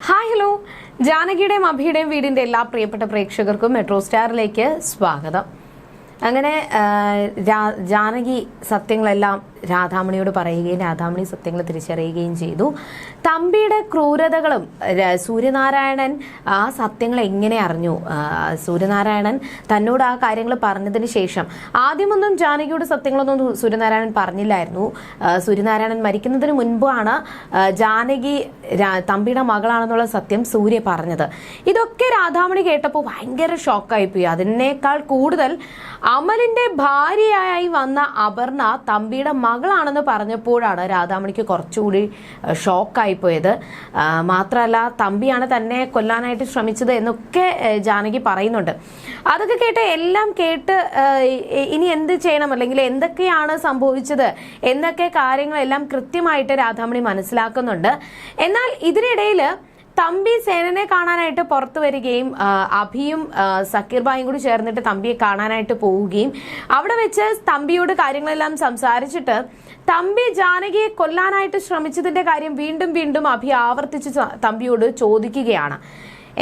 Hi hello ജാനകിയുടെയും അഭിയുടെയും വീടിന്റെ എല്ലാ പ്രിയപ്പെട്ട പ്രേക്ഷകർക്കും മെട്രോ സ്റ്റാറിലേക്ക് സ്വാഗതം. അങ്ങനെ ജാനകി സത്യങ്ങളെല്ലാം രാധാമണിയോട് പറയുകയും രാധാമണി സത്യങ്ങൾ തിരിച്ചറിയുകയും ചെയ്തു. തമ്പിയുടെ ക്രൂരതകളും സൂര്യനാരായണൻ ആ സത്യങ്ങൾ എങ്ങനെ അറിഞ്ഞു? സൂര്യനാരായണൻ തന്നോട് ആ കാര്യങ്ങൾ പറഞ്ഞതിന് ശേഷം ആദ്യമൊന്നും ജാനകിയോട് സത്യങ്ങളൊന്നും സൂര്യനാരായണൻ പറഞ്ഞില്ലായിരുന്നു. സൂര്യനാരായണൻ മരിക്കുന്നതിന് മുൻപാണ് ജാനകി തമ്പിയുടെ മകളാണെന്നുള്ള സത്യം സൂര്യ പറഞ്ഞത്. ഇതൊക്കെ രാധാമണി കേട്ടപ്പോൾ ഭയങ്കര ഷോക്കായിപ്പോയി. അതിനേക്കാൾ കൂടുതൽ അമലിന്റെ ഭാര്യയായി വന്ന അപർണ തമ്പിയുടെ മകളാണെന്ന് പറഞ്ഞപ്പോഴാണ് രാധാമണിക്ക് കുറച്ചുകൂടി ഷോക്കായി പോയത്. മാത്രമല്ല തമ്പിയാണ് തന്നെ കൊല്ലാനായിട്ട് ശ്രമിച്ചത് എന്നൊക്കെ ജാനകി പറയുന്നുണ്ട്. അതൊക്കെ കേട്ട് എല്ലാം കേട്ട് ഇനി എന്ത് ചെയ്യണം? അല്ലെങ്കിൽ എന്തൊക്കെയാണ് സംഭവിച്ചത്? എന്നൊക്കെ കാര്യങ്ങളെല്ലാം കൃത്യമായിട്ട് രാധാമണി മനസ്സിലാക്കുന്നുണ്ട്. എന്നാൽ ഇതിനിടയിൽ തമ്പി സേനനെ കാണാനായിട്ട് പുറത്തു വരികയും അഭിയും സക്കീർ ബായും കൂടി ചേർന്നിട്ട് തമ്പിയെ കാണാനായിട്ട് പോവുകയും അവിടെ വെച്ച് തമ്പിയോട് കാര്യങ്ങളെല്ലാം സംസാരിച്ചിട്ട് തമ്പി ജാനകിയെ കൊല്ലാനായിട്ട് ശ്രമിച്ചതിന്റെ കാര്യം വീണ്ടും വീണ്ടും അഭി ആവർത്തിച്ച് തമ്പിയോട് ചോദിക്കുകയാണ്.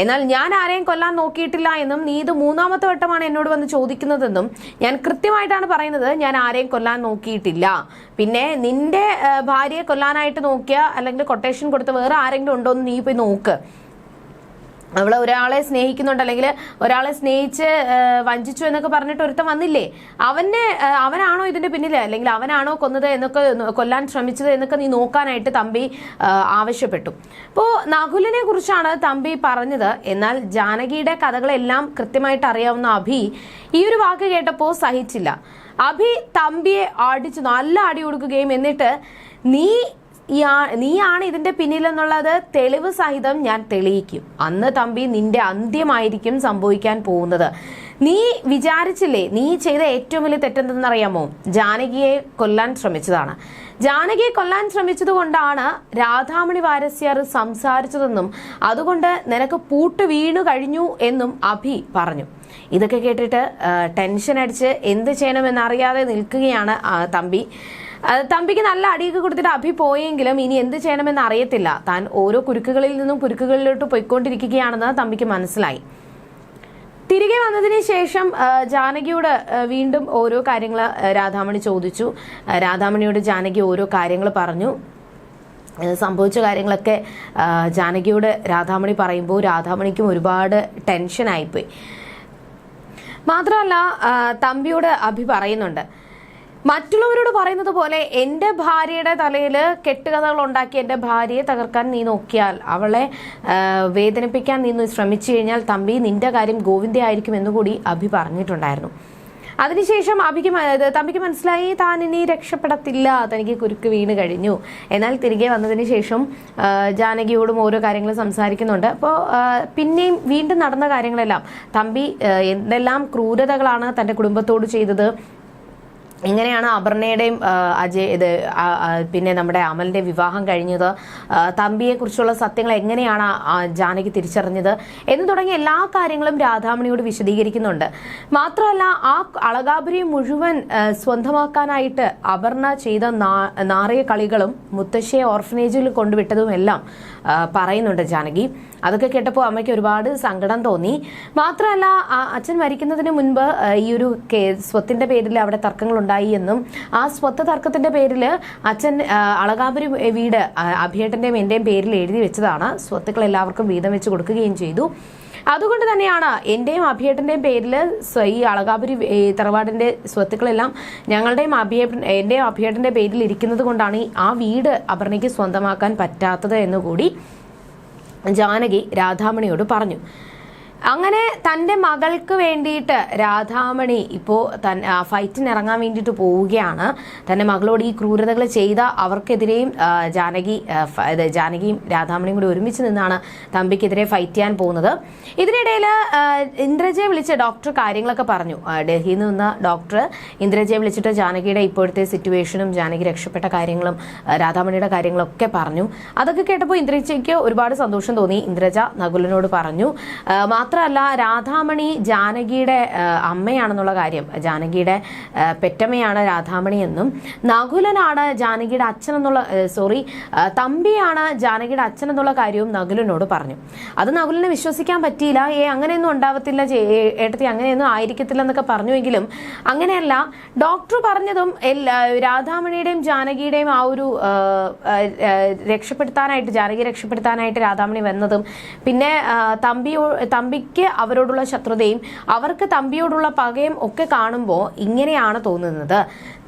എന്നാൽ ഞാൻ ആരെയും കൊല്ലാൻ നോക്കിയിട്ടില്ല എന്നും നീ ഇത് മൂന്നാമത്തെ വട്ടമാണ് എന്നോട് വന്ന് ചോദിക്കുന്നതെന്നും ഞാൻ കൃത്യമായിട്ടാണ് പറയുന്നത്. ഞാൻ ആരെയും കൊല്ലാൻ നോക്കിയിട്ടില്ല. പിന്നെ നിന്റെ ഭാര്യയെ കൊല്ലാനായിട്ട് നോക്കിയ അല്ലെങ്കിൽ കൊട്ടേഷൻ കൊടുത്ത വേറെ ആരെങ്കിലും ഉണ്ടോ എന്ന് നീ പോയി നോക്ക്. അവൾ ഒരാളെ സ്നേഹിക്കുന്നുണ്ട് അല്ലെങ്കിൽ ഒരാളെ സ്നേഹിച്ച് വഞ്ചിച്ചു എന്നൊക്കെ പറഞ്ഞിട്ട് ഒരുത്തം വന്നില്ലേ? അവനെ അവനാണോ ഇതിന്റെ പിന്നിൽ അല്ലെങ്കിൽ അവനാണോ കൊന്നത് എന്നൊക്കെ കൊല്ലാൻ ശ്രമിച്ചത് എന്നൊക്കെ നീ നോക്കാനായിട്ട് തമ്പി ആവശ്യപ്പെട്ടു. അപ്പോൾ നകുലിനെ കുറിച്ചാണ് തമ്പി പറഞ്ഞത്. എന്നാൽ ജാനകിയുടെ കഥകളെല്ലാം കൃത്യമായിട്ട് അറിയാവുന്ന അഭി ഈ ഒരു വാക്ക് കേട്ടപ്പോൾ സഹിച്ചില്ല. അഭി തമ്പിയെ അടിച്ചു നല്ല അടി കൊടുക്കുകയും എന്നിട്ട് നീ നീയാണ് ഇതിന്റെ പിന്നിലെന്നുള്ളത് തെളിവ് സഹിതം ഞാൻ തെളിയിക്കും. അന്ന് തമ്പി നിന്റെ അന്ത്യമായിരിക്കും സംഭവിക്കാൻ പോകുന്നത്. നീ വിചാരിച്ചില്ലേ നീ ചെയ്ത ഏറ്റവും വലിയ തെറ്റെന്തെന്നറിയാമോ? ജാനകിയെ കൊല്ലാൻ ശ്രമിച്ചതാണ്. ജാനകിയെ കൊല്ലാൻ ശ്രമിച്ചതുകൊണ്ടാണ് രാധാമണി വാരസ്യാർ സംസാരിച്ചതെന്നും അതുകൊണ്ട് നിനക്ക് പൂട്ട് വീണു കഴിഞ്ഞു എന്നും അഭി പറഞ്ഞു. ഇതൊക്കെ കേട്ടിട്ട് ടെൻഷൻ അടിച്ച് എന്ത് ചെയ്യണമെന്നറിയാതെ നിൽക്കുകയാണ് തമ്പി. തമ്പിക്ക് നല്ല അടിയൊക്കെ കൊടുത്തിട്ട് അഭി പോയെങ്കിലും ഇനി എന്ത് ചെയ്യണമെന്ന് അറിയത്തില്ല. താൻ ഓരോ കുരുക്കുകളിൽ നിന്നും കുരുക്കുകളിലോട്ട് പോയിക്കൊണ്ടിരിക്കുകയാണെന്ന് തമ്പിക്ക് മനസ്സിലായി. തിരികെ വന്നതിന് ശേഷം ജാനകിയോട് വീണ്ടും ഓരോ കാര്യങ്ങൾ രാധാമണി ചോദിച്ചു. രാധാമണിയോട് ജാനകി ഓരോ കാര്യങ്ങൾ പറഞ്ഞു. സംഭവിച്ച കാര്യങ്ങളൊക്കെ ജാനകിയോട് രാധാമണി പറയുമ്പോൾ രാധാമണിക്കും ഒരുപാട് ടെൻഷനായിപ്പോയി. മാത്രമല്ല തമ്പിയോട് അഭി പറയുന്നുണ്ട്. മറ്റുള്ളവരോട് പറയുന്നത് പോലെ എന്റെ ഭാര്യയുടെ തലയിൽ കെട്ടുകഥകൾ ഉണ്ടാക്കി എന്റെ ഭാര്യയെ തകർക്കാൻ നീ നോക്കിയാൽ അവളെ വേദനിപ്പിക്കാൻ നീ ശ്രമിച്ചു കഴിഞ്ഞാൽ തമ്പി നിന്റെ കാര്യം ഗോവിന്ദ ആയിരിക്കും എന്നുകൂടി അഭി പറഞ്ഞിട്ടുണ്ടായിരുന്നു. അതിനുശേഷം അഭിക്ക് തമ്പിക്ക് മനസ്സിലായി താൻ ഇനി രക്ഷപ്പെടത്തില്ല തനിക്ക് കുരുക്ക് വീണ് കഴിഞ്ഞു. എന്നാൽ തിരികെ വന്നതിന് ശേഷം ജാനകിയോടും ഓരോ കാര്യങ്ങൾ സംസാരിക്കുന്നുണ്ട്. അപ്പോൾ പിന്നെയും വീണ്ടും നടന്ന കാര്യങ്ങളെല്ലാം തമ്പി എന്തെല്ലാം ക്രൂരതകളാണ് തന്റെ കുടുംബത്തോട് ചെയ്തത് എങ്ങനെയാണ് അപർണയുടെയും അജയ് ഇത് പിന്നെ നമ്മുടെ അമലിന്റെ വിവാഹം കഴിഞ്ഞത്. തമ്പിയെക്കുറിച്ചുള്ള തമ്പിയെ കുറിച്ചുള്ള സത്യങ്ങൾ എങ്ങനെയാണ് ജാനകി തിരിച്ചറിഞ്ഞത് എന്ന് തുടങ്ങിയ എല്ലാ കാര്യങ്ങളും രാധാമണിയോട് വിശദീകരിക്കുന്നുണ്ട്. മാത്രമല്ല ആ അളകാപുരി മുഴുവൻ സ്വന്തമാക്കാനായിട്ട് അപർണ ചെയ്ത നാറിയ കളികളും മുത്തശ്ശിയെ ഓർഫനേജിൽ കൊണ്ടുവിട്ടതും എല്ലാം പറയുന്നുണ്ട് ജാനകി. അതൊക്കെ കേട്ടപ്പോൾ അമ്മയ്ക്ക് ഒരുപാട് സങ്കടം തോന്നി. മാത്രമല്ല അച്ഛൻ മരിക്കുന്നതിന് മുൻപ് ഈ ഒരു സ്വത്തിന്റെ പേരിൽ അവിടെ തർക്കങ്ങൾ ഉണ്ടായി എന്നും ആ സ്വത്ത് തർക്കത്തിന്റെ പേരിൽ അച്ഛൻ അളകാപുരി വീട് അഭിയേട്ടന്റെയും എന്റെയും പേരിൽ എഴുതി വെച്ചതാണ്. സ്വത്തുക്കൾ എല്ലാവർക്കും വീതം വെച്ച് കൊടുക്കുകയും ചെയ്തു. അതുകൊണ്ട് തന്നെയാണ് എന്റെയും അഭിയേട്ടന്റെയും പേരിൽ ഈ അളകാപുരി തറവാടിന്റെ സ്വത്തുക്കളെല്ലാം ഞങ്ങളുടെയും അഭിയ എന്റെയും അഭിയേട്ടന്റെ പേരിൽ ഇരിക്കുന്നത് കൊണ്ടാണ് ആ വീട് അപർണയ്ക്ക് സ്വന്തമാക്കാൻ പറ്റാത്തത് എന്നുകൂടി ജാനകി രാധാമണിയോട് പറഞ്ഞു. അങ്ങനെ തന്റെ മകൾക്ക് വേണ്ടിയിട്ട് രാധാമണി ഇപ്പോൾ തൻ ഫൈറ്റിനിറങ്ങാൻ വേണ്ടിയിട്ട് പോവുകയാണ്. തന്റെ മകളോട് ഈ ക്രൂരതകൾ ചെയ്ത അവർക്കെതിരെയും ജാനകി ജാനകിയും രാധാമണിയും കൂടി ഒരുമിച്ച് നിന്നാണ് തമ്പിക്കെതിരെ ഫൈറ്റ് ചെയ്യാൻ പോകുന്നത്. ഇതിനിടയിൽ ഇന്ദ്രജയെ വിളിച്ച് ഡോക്ടർ കാര്യങ്ങളൊക്കെ പറഞ്ഞു. ഡൽഹിയിൽ നിന്ന് ഡോക്ടർ ഇന്ദ്രജയെ വിളിച്ചിട്ട് ജാനകിയുടെ ഇപ്പോഴത്തെ സിറ്റുവേഷനും ജാനകി രക്ഷപ്പെട്ട കാര്യങ്ങളും രാധാമണിയുടെ കാര്യങ്ങളൊക്കെ പറഞ്ഞു. അതൊക്കെ കേട്ടപ്പോൾ ഇന്ദ്രജയ്ക്ക് ഒരുപാട് സന്തോഷം തോന്നി. ഇന്ദ്രജ നകുലനോട് പറഞ്ഞു. ആ, മാത്രമല്ല രാധാമണി ജാനകിയുടെ അമ്മയാണെന്നുള്ള കാര്യം. ജാനകിയുടെ പെറ്റമ്മയാണ് രാധാമണി എന്നും. നകുലനാണ് ജാനകിയുടെ അച്ഛൻ എന്നുള്ള സോറി തമ്പിയാണ് ജാനകിയുടെ അച്ഛൻ എന്നുള്ള കാര്യവും നകുലനോട് പറഞ്ഞു. അത് നകുലിനെ വിശ്വസിക്കാൻ പറ്റിയില്ല. ഏ അങ്ങനെയൊന്നും ഉണ്ടാവത്തില്ല ഏട്ടത്തി അങ്ങനെയൊന്നും ആയിരിക്കത്തില്ല എന്നൊക്കെ പറഞ്ഞുവെങ്കിലും അങ്ങനെയല്ല ഡോക്ടർ പറഞ്ഞതും എല്ലാ രാധാമണിയുടെയും ജാനകിയുടെയും ആ ഒരു രക്ഷപ്പെടുത്താനായിട്ട് ജാനകി രക്ഷപ്പെടുത്താനായിട്ട് രാധാമണി വന്നതും പിന്നെ തമ്പിയോ തമ്പിയോ തമ്പിക്ക് അവരോടുള്ള ശത്രുതയും അവർക്ക് തമ്പിയോടുള്ള പകയും ഒക്കെ കാണുമ്പോൾ ഇങ്ങനെയാണ് തോന്നുന്നത്.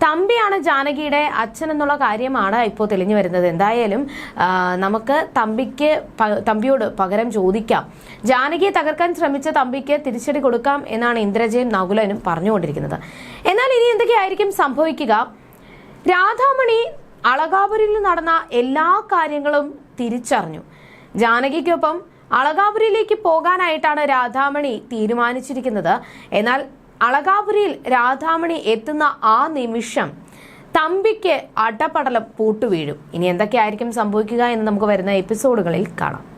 തമ്പിയാണ് ജാനകിയുടെ അച്ഛൻ എന്നുള്ള കാര്യമാണ് ഇപ്പോൾ തെളിഞ്ഞു വരുന്നത്. എന്തായാലും നമുക്ക് തമ്പിക്ക് തമ്പിയോട് പകരം ചോദിക്കാം. ജാനകിയെ തകർക്കാൻ ശ്രമിച്ച തമ്പിക്ക് തിരിച്ചടി കൊടുക്കാം എന്നാണ് ഇന്ദ്രജയും നകുലനും പറഞ്ഞുകൊണ്ടിരിക്കുന്നത്. എന്നാൽ ഇനി എന്തൊക്കെയായിരിക്കും സംഭവിക്കുക? രാധാമണി അളകാപുരിൽ നടന്ന എല്ലാ കാര്യങ്ങളും തിരിച്ചറിഞ്ഞു. ജാനകിക്കൊപ്പം അളകാപുരിയിലേക്ക് പോകാനായിട്ടാണ് രാധാമണി തീരുമാനിച്ചിരിക്കുന്നത്. എന്നാൽ അളകാപുരിയിൽ രാധാമണി എത്തുന്ന ആ നിമിഷം തമ്പിക്ക് അടപടലം പൂട്ടുവീഴും. ഇനി എന്തൊക്കെയായിരിക്കും സംഭവിക്കുക എന്ന് നമുക്ക് വരുന്ന എപ്പിസോഡുകളിൽ കാണാം.